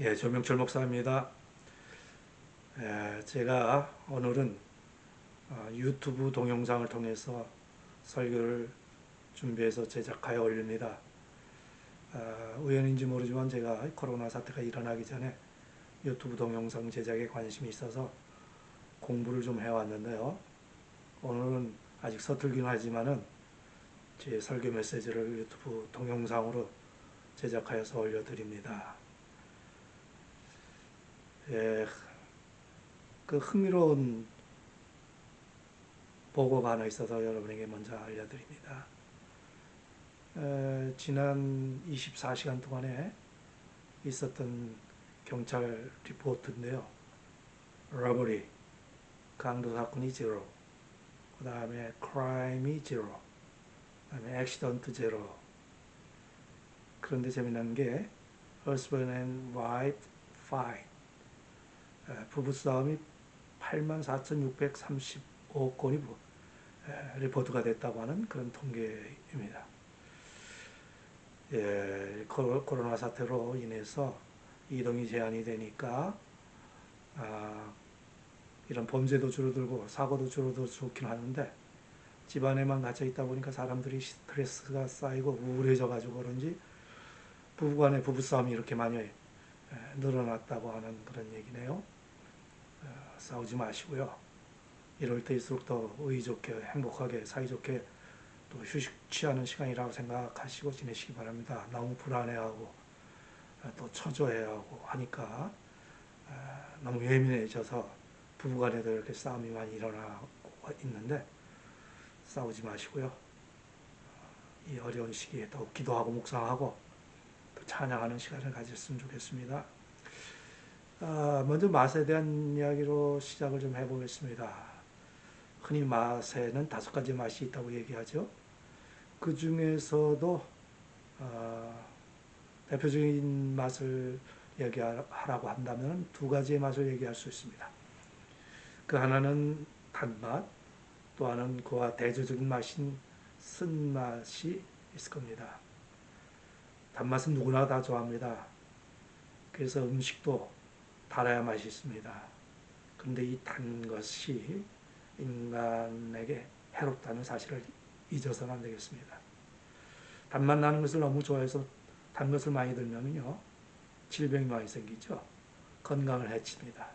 예, 조명철 목사입니다. 예, 제가 오늘은 어, 유튜브 동영상을 통해서 설교를 준비해서 제작하여 올립니다. 어, 우연인지 모르지만 제가 코로나 사태가 일어나기 전에 유튜브 동영상 제작에 관심이 있어서 공부를 좀 해왔는데요. 오늘은 아직 서툴긴 하지만은 제 설교 메시지를 유튜브 동영상으로 제작하여서 올려드립니다. 예, 그 흥미로운 보고가 하나 있어서 여러분에게 먼저 알려드립니다. 에, 지난 24시간 동안에 있었던 경찰 리포트인데요. 러버리, 강도 사건이 제로, 그 다음에 크라임이 제로, 그 다음에 액시던트 제로. 그런데 재미난 게 husband and wife fight. 부부싸움이 84,635건이 리포트가 됐다고 하는 그런 통계입니다. 예, 코로나 사태로 인해서 이동이 제한이 되니까 아, 이런 범죄도 줄어들고 사고도 줄어들어 좋긴 하는데 집안에만 갇혀 있다 보니까 사람들이 스트레스가 쌓이고 우울해져 가지고 그런지 부부간의 부부싸움이 이렇게 많이 늘어났다고 하는 그런 얘기네요. 어, 싸우지 마시고요. 이럴 때일수록 더 의좋게 행복하게 사이좋게 또 휴식 취하는 시간이라고 생각하시고 지내시기 바랍니다. 너무 불안해하고 어, 또 초조해하고 하니까 어, 너무 예민해져서 부부간에도 이렇게 싸움이 많이 일어나고 있는데 싸우지 마시고요. 이 어려운 시기에 더 기도하고 묵상하고 또 찬양하는 시간을 가졌으면 좋겠습니다. 아, 먼저 맛에 대한 이야기로 시작을 좀 해보겠습니다. 흔히 맛에는 다섯 가지 맛이 있다고 얘기하죠. 그 중에서도 어, 대표적인 맛을 얘기하라고 한다면 두 가지의 맛을 얘기할 수 있습니다. 그 하나는 단맛, 또 하나는 그와 대조적인 맛인 쓴맛이 있을 겁니다. 단맛은 누구나 다 좋아합니다. 그래서 음식도 달아야 맛있습니다. 그런데 이 단 것이 인간에게 해롭다는 사실을 잊어서는 안 되겠습니다. 단맛 나는 것을 너무 좋아해서 단 것을 많이 들면요 질병이 많이 생기죠. 건강을 해칩니다.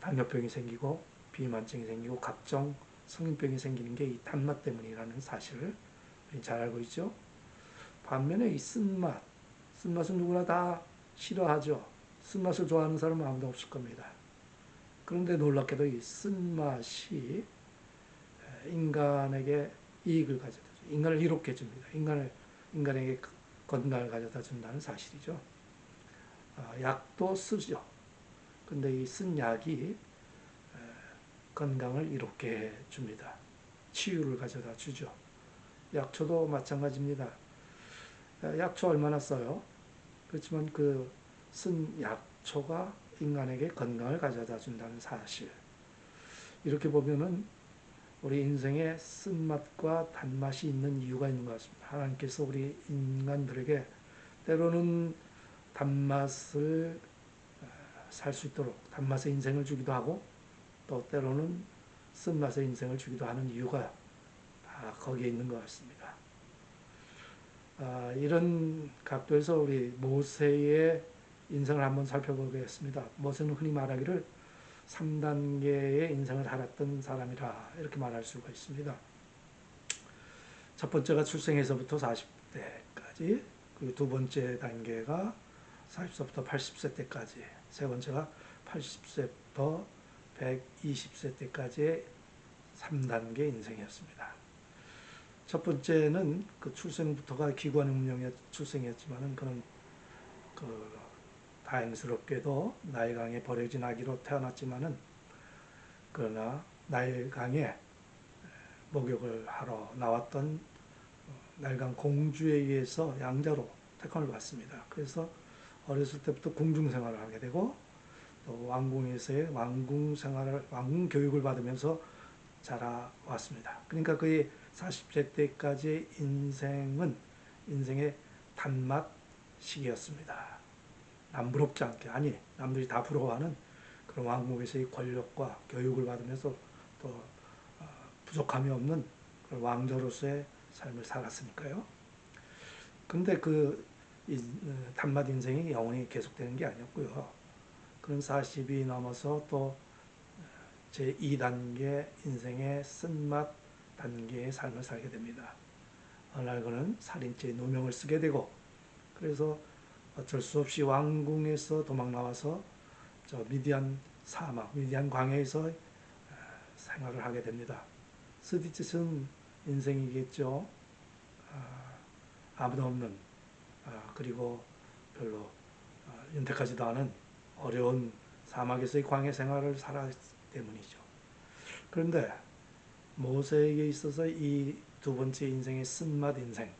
당뇨병이 생기고 비만증이 생기고 각종 성인병이 생기는 게 이 단맛 때문이라는 사실을 잘 알고 있죠. 반면에 이 쓴맛, 쓴맛은 누구나 다 싫어하죠. 쓴맛을 좋아하는 사람은 아무도 없을 겁니다. 그런데 놀랍게도 이 쓴맛이 인간에게 이익을 가져다 줘 인간을 이롭게 줍니다. 인간을, 인간에게 건강을 가져다 준다는 사실이죠. 어, 약도 쓰죠. 근데 이 쓴 약이 건강을 이롭게 줍니다. 치유를 가져다 주죠. 약초도 마찬가지입니다. 약초 얼마나 써요? 그렇지만 그 쓴 약초가 인간에게 건강을 가져다 준다는 사실. 이렇게 보면은 우리 인생에 쓴맛과 단맛이 있는 이유가 있는 것 같습니다. 하나님께서 우리 인간들에게 때로는 단맛을 어, 살수 있도록 단맛의 인생을 주기도 하고 또 때로는 쓴맛의 인생을 주기도 하는 이유가 다 거기에 있는 것 같습니다. 아, 이런 각도에서 우리 모세의 인생을 한번 살펴보겠습니다. 모세는 흔히 말하기를 3단계의 인생을 살았던 사람이라 이렇게 말할 수가 있습니다. 첫 번째가 출생에서부터 40대까지, 그리고 두 번째 단계가 40세부터 80세 때까지, 세 번째가 80세부터 120세 때까지의 3단계 인생이었습니다. 첫 번째는 그 출생부터가 기관 운명의 출생이었지만은 그는 그 다행스럽게도 나일강에 버려진 아기로 태어났지만은 그러나 나일강에 목욕을 하러 나왔던 나일강 공주에 의해서 양자로 택함을 받습니다. 그래서 어렸을 때부터 궁중 생활을 하게 되고 또 왕궁에서의 왕궁 생활을 왕궁 교육을 받으면서 자라왔습니다. 그러니까 그의 40세 때까지의 인생은 인생의 단맛 시기였습니다. 남부럽지 않게 아니 남들이 다 부러워하는 그런 왕국에서의 권력과 교육을 받으면서 또 어, 부족함이 없는 그런 왕자로서의 삶을 살았으니까요. 근데 그 어, 단맛 인생이 영원히 계속되는 게 아니었고요. 그런 40이 넘어서 또 제 2단계 인생의 쓴맛 단계의 삶을 살게 됩니다. 어느 날 그는 살인죄 누명을 쓰게 되고 그래서 어쩔 수 없이 왕궁에서 도망 나와서 저 미디안 사막, 미디안 광야에서 생활을 하게 됩니다. 스디짓은 인생이겠죠. 아무도 없는 그리고 별로 윤택하지도 않은 어려운 사막에서의 광야 생활을 살았기 때문이죠. 그런데 모세에게 있어서 이 두 번째 인생의 쓴맛 인생,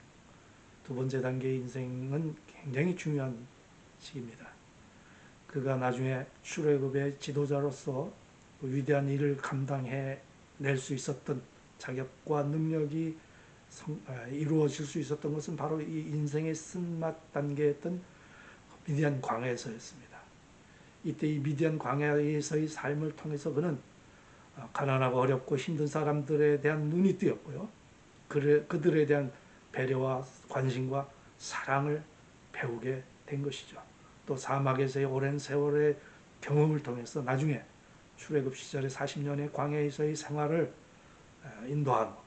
두 번째 단계의 인생은 굉장히 중요한 시기입니다. 그가 나중에 출애굽의 지도자로서 그 위대한 일을 감당해 낼 수 있었던 자격과 능력이 성, 아, 이루어질 수 있었던 것은 바로 이 인생의 쓴맛 단계였던 미디안 광야에서였습니다. 이때 이 미디안 광야에서의 삶을 통해서 그는 아, 가난하고 어렵고 힘든 사람들에 대한 눈이 뜨였고요. 그들에 대한 배려와 관심과 사랑을 배우게 된 것이죠. 또 사막에서의 오랜 세월의 경험을 통해서 나중에 출애굽 시절의 40년의 광야에서의 생활을 인도하고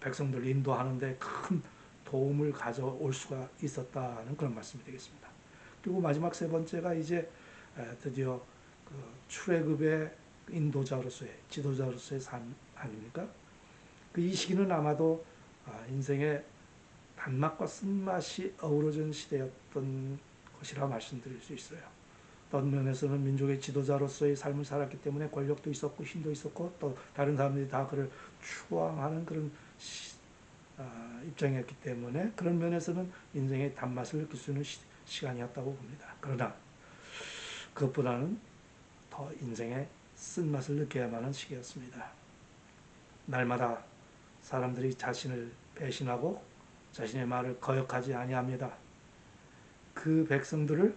백성들 인도하는데 큰 도움을 가져올 수가 있었다는 그런 말씀이 되겠습니다. 그리고 마지막 세 번째가 이제 드디어 그 출애굽의 인도자로서의 지도자로서의 삶 아닙니까? 그 이 시기는 아마도 아, 인생의 단맛과 쓴맛이 어우러진 시대였던 것이라 말씀드릴 수 있어요. 어떤 면에서는 민족의 지도자로서의 삶을 살았기 때문에 권력도 있었고 힘도 있었고 또 다른 사람들이 다 그를 추앙하는 그런 시, 어, 입장이었기 때문에 그런 면에서는 인생의 단맛을 느낄 수 있는 시, 간이었다고 봅니다. 그러나 그것보다는 더 인생의 쓴맛을 느껴야만 하는 시기였습니다. 날마다 사람들이 자신을 배신하고 자신의 말을 거역하지 아니합니다. 그 백성들을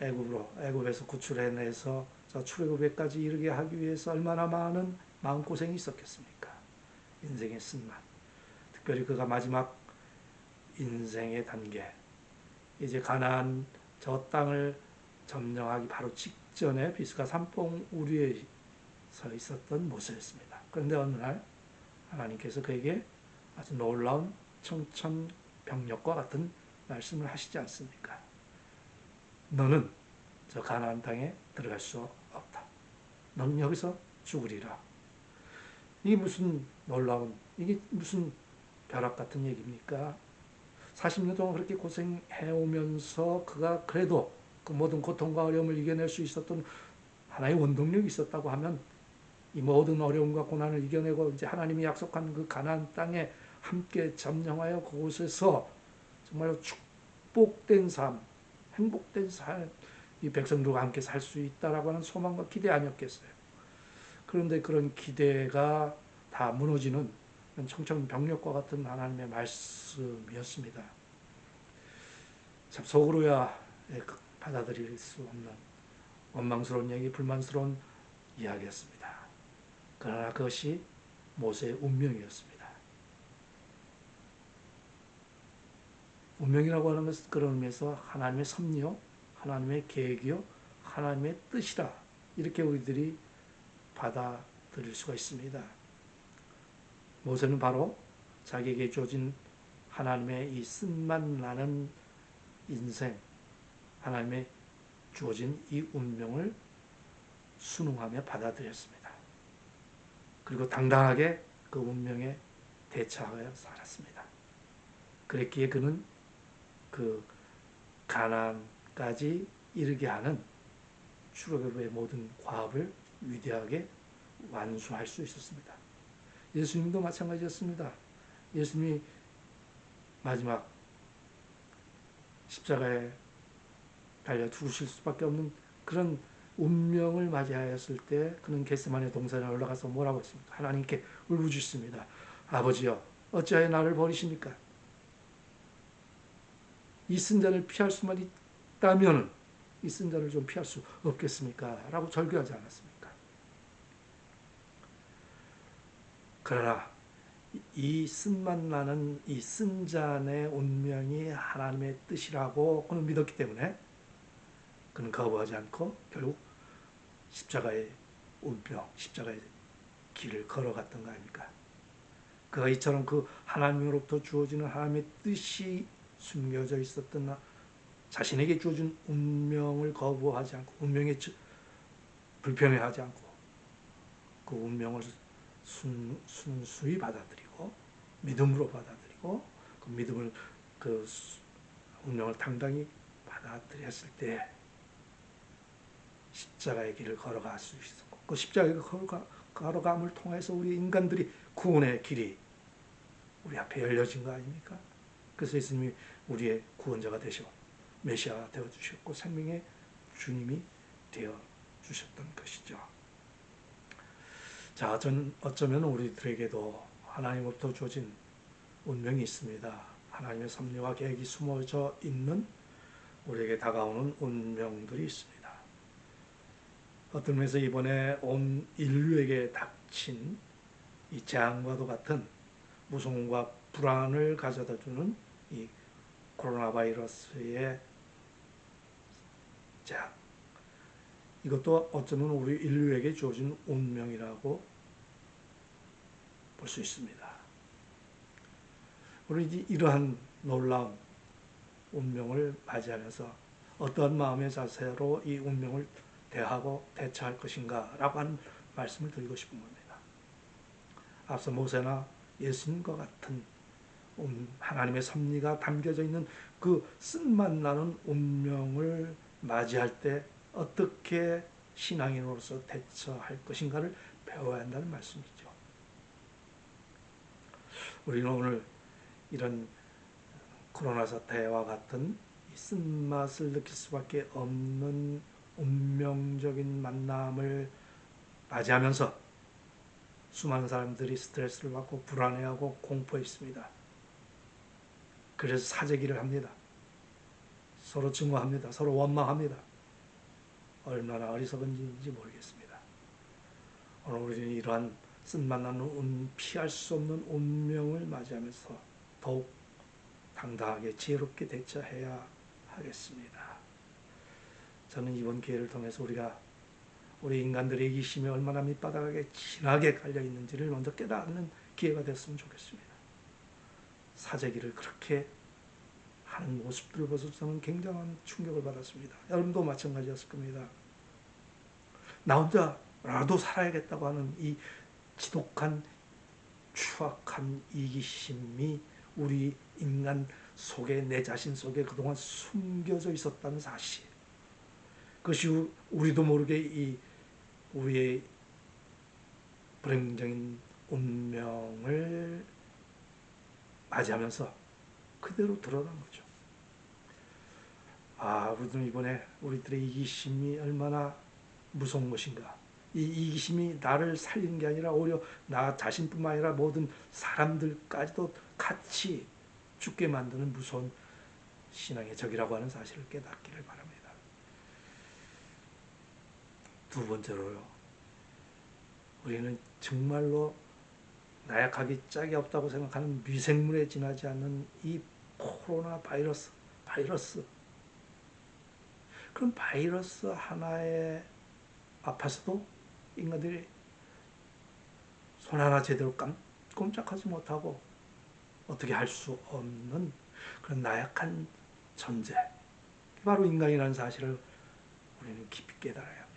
애굽으로 애굽에서 구출해내서 저 출애굽에까지 이르게 하기 위해서 얼마나 많은 마음고생이 있었겠습니까? 인생의 쓴맛. 특별히 그가 마지막 인생의 단계 이제 가나안 저 땅을 점령하기 바로 직전에 비스가 산봉 우리에 서 있었던 모습이었습니다. 그런데 어느 날 하나님께서 그에게 아주 놀라운 청천벽력과 같은 말씀을 하시지 않습니까? 너는 저 가나안 땅에 들어갈 수 없다. 너는 여기서 죽으리라. 이게 무슨 놀라운 이게 무슨 벼락 같은 얘기입니까? 40년 동안 그렇게 고생해 오면서 그가 그래도 그 모든 고통과 어려움을 이겨낼 수 있었던 하나의 원동력이 있었다고 하면 이 모든 어려움과 고난을 이겨내고 이제 하나님이 약속한 그 가나안 땅에 함께 점령하여 그곳에서 정말로 축복된 삶, 행복된 삶, 이 백성들과 함께 살 수 있다라고 하는 소망과 기대 아니었겠어요. 그런데 그런 기대가 다 무너지는 청천벽력과 같은 하나님의 말씀이었습니다. 참 속으로야 받아들일 수 없는 원망스러운 얘기, 불만스러운 이야기였습니다. 그러나 그것이 모세의 운명이었습니다. 운명이라고 하는 것은 그런 의미에서 하나님의 섭리요, 하나님의 계획이요, 하나님의 뜻이다. 이렇게 우리들이 받아들일 수가 있습니다. 모세는 바로 자기에게 주어진 하나님의 이 쓴맛 나는 인생, 하나님의 주어진 이 운명을 순응하며 받아들였습니다. 그리고 당당하게 그 운명에 대처하여 살았습니다. 그랬기에 그는 그 가난까지 이르게 하는 출애굽의 모든 과업을 위대하게 완수할 수 있었습니다. 예수님도 마찬가지였습니다. 예수님이 마지막 십자가에 달려 죽으실 수밖에 없는 그런 운명을 맞이하였을 때 그는 겟세만의 동산에 올라가서 뭐라고 했습니까? 하나님께 울부짖습니다. 아버지여 어찌하여 나를 버리십니까? 이 승자를 피할 수만 있다면 이 쓴자를 좀 피할 수 없겠습니까? 라고 절규하지 않았습니까? 그러나 이 쓴맛 나는 이 쓴잔의 운명이 하나님의 뜻이라고 그는 믿었기 때문에 그는 거부하지 않고 결국 십자가의 운명, 십자가의 길을 걸어갔던 거 아닙니까? 그가 이처럼 그 하나님으로부터 주어지는 하나님의 뜻이 숨겨져 있었던 자신에게 주어진 운명을 거부하지 않고 운명에 불편해하지 않고 그 운명을 순, 순수히 받아들이고 믿음으로 받아들이고 그 믿음을 그 운명을 당당히 받아들였을 때 십자가의 길을 걸어갈 수 있었고 그 십자가의 걸어가, 걸어감을 통해서 우리 인간들이 구원의 길이 우리 앞에 열려진 거 아닙니까? 그래서 예수님이 우리의 구원자가 되셔 메시아가 되어 주셨고 생명의 주님이 되어 주셨던 것이죠. 자, 전 어쩌면 우리들에게도 하나님으로부터 주어진 운명이 있습니다. 하나님의 섭리와 계획이 숨어져 있는 우리에게 다가오는 운명들이 있습니다. 어떤 면에서 이번에 온 인류에게 닥친 이 재앙과도 같은 무서움과 불안을 가져다 주는 이 코로나 바이러스의 재앙. 이것도 어쩌면 우리 인류에게 주어진 운명이라고 볼 수 있습니다. 우리 이러한 놀라운 운명을 맞이하면서 어떤 마음의 자세로 이 운명을 대하고 대처할 것인가 라고 하는 말씀을 드리고 싶은 겁니다. 앞서 모세나 예수님과 같은 하나님의 섭리가 담겨져 있는 그 쓴맛 나는 운명을 맞이할 때 어떻게 신앙인으로서 대처할 것인가를 배워야 한다는 말씀이죠. 우리는 오늘 이런 코로나 사태와 같은 쓴맛을 느낄 수밖에 없는 운명적인 만남을 맞이하면서 수많은 사람들이 스트레스를 받고 불안해하고 공포해 있습니다. 그래서 사재기를 합니다. 서로 증오합니다. 서로 원망합니다. 얼마나 어리석은지 모르겠습니다. 오늘 우리는 이러한 쓴맛나는 피할 수 없는 운명을 맞이하면서 더욱 당당하게 지혜롭게 대처해야 하겠습니다. 저는 이번 기회를 통해서 우리가 우리 인간들의 이기심이 얼마나 밑바닥에 진하게 깔려 있는지를 먼저 깨닫는 기회가 됐으면 좋겠습니다. 사재기를 그렇게 하는 모습들을 보서 저는 굉장한 충격을 받았습니다. 여러분도 마찬가지였을 겁니다. 나 혼자라도 살아야겠다고 하는 이 지독한 추악한 이기심이 우리 인간 속에 내 자신 속에 그동안 숨겨져 있었다는 사실. 그것이 우리도 모르게 이 우리의 불행적인 운명을 맞이하면서 그대로 드러난 거죠. 아, 우리도 이번에 우리들의 이기심이 얼마나 무서운 것인가. 이 이기심이 나를 살리는 게 아니라 오히려 나 자신뿐만 아니라 모든 사람들까지도 같이 죽게 만드는 무서운 신앙의 적이라고 하는 사실을 깨닫기를 바랍니다. 두 번째로요. 우리는 정말로 나약하기 짝이 없다고 생각하는 미생물에 지나지 않는 이 코로나 바이러스, 바이러스. 그럼 바이러스 하나에 아파서도 인간들이 손 하나 제대로 깜, 꼼짝하지 못하고 어떻게 할 수 없는 그런 나약한 존재. 바로 인간이라는 사실을 우리는 깊이 합니다.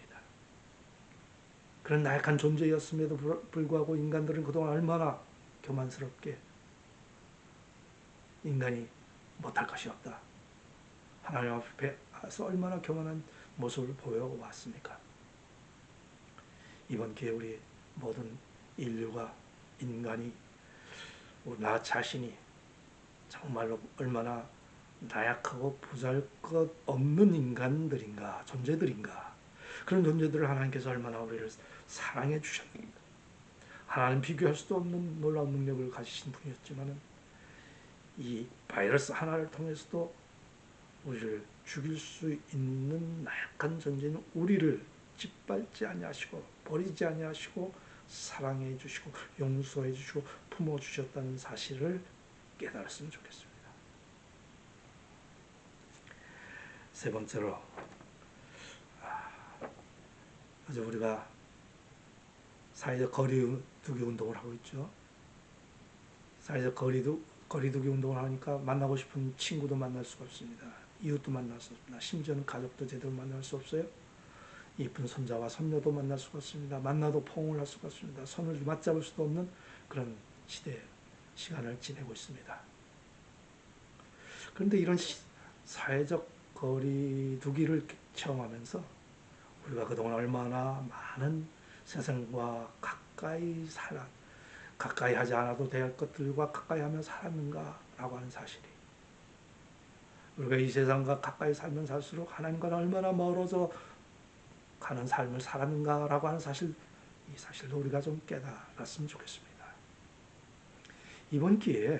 그런 나약한 존재였음에도 불구하고 인간들은 그동안 얼마나 교만스럽게 인간이 못할 것이 없다. 하나님 앞에서 얼마나 교만한 모습을 보여왔습니까? 이번 기회에 우리 모든 인류가 인간이 나 자신이 정말로 얼마나 나약하고 보잘것 없는 인간들인가 존재들인가 그런 존재들을 하나님께서 얼마나 우리를 사랑해 주셨는가 하나님 비교할 수도 없는 놀라운 능력을 가지신 분이었지만 이 바이러스 하나를 통해서도 우리를 죽일 수 있는 나약한 존재인 우리를 짓밟지 아니하시고 버리지 아니하시고 사랑해 주시고 용서해 주시고 품어 주셨다는 사실을 깨달았으면 좋겠습니다. 세 번째로 아, 어제 우리가 사회적 거리두기 운동을 하고 있죠. 사회적 거리두, 거리두기 운동을 하니까 만나고 싶은 친구도 만날 수가 없습니다. 이웃도 만날 수 없습니다. 심지어는 가족도 제대로 만날 수 없어요. 이쁜 손자와 손녀도 만날 수가 없습니다. 만나도 포옹을 할 수가 없습니다. 손을 맞잡을 수도 없는 그런 시대, 시간을 지내고 있습니다. 그런데 이런 시, 사회적 거리두기를 체험하면서 우리가 그동안 얼마나 많은 세상과 가까이 살아, 가까이 하지 않아도 될 것들과 가까이 하며 살았는가라고 하는 사실이 우리가 이 세상과 가까이 살면 살수록 하나님과는 얼마나 멀어져 가는 삶을 살았는가라고 하는 사실, 이 사실도 우리가 좀 깨달았으면 좋겠습니다. 이번 기회에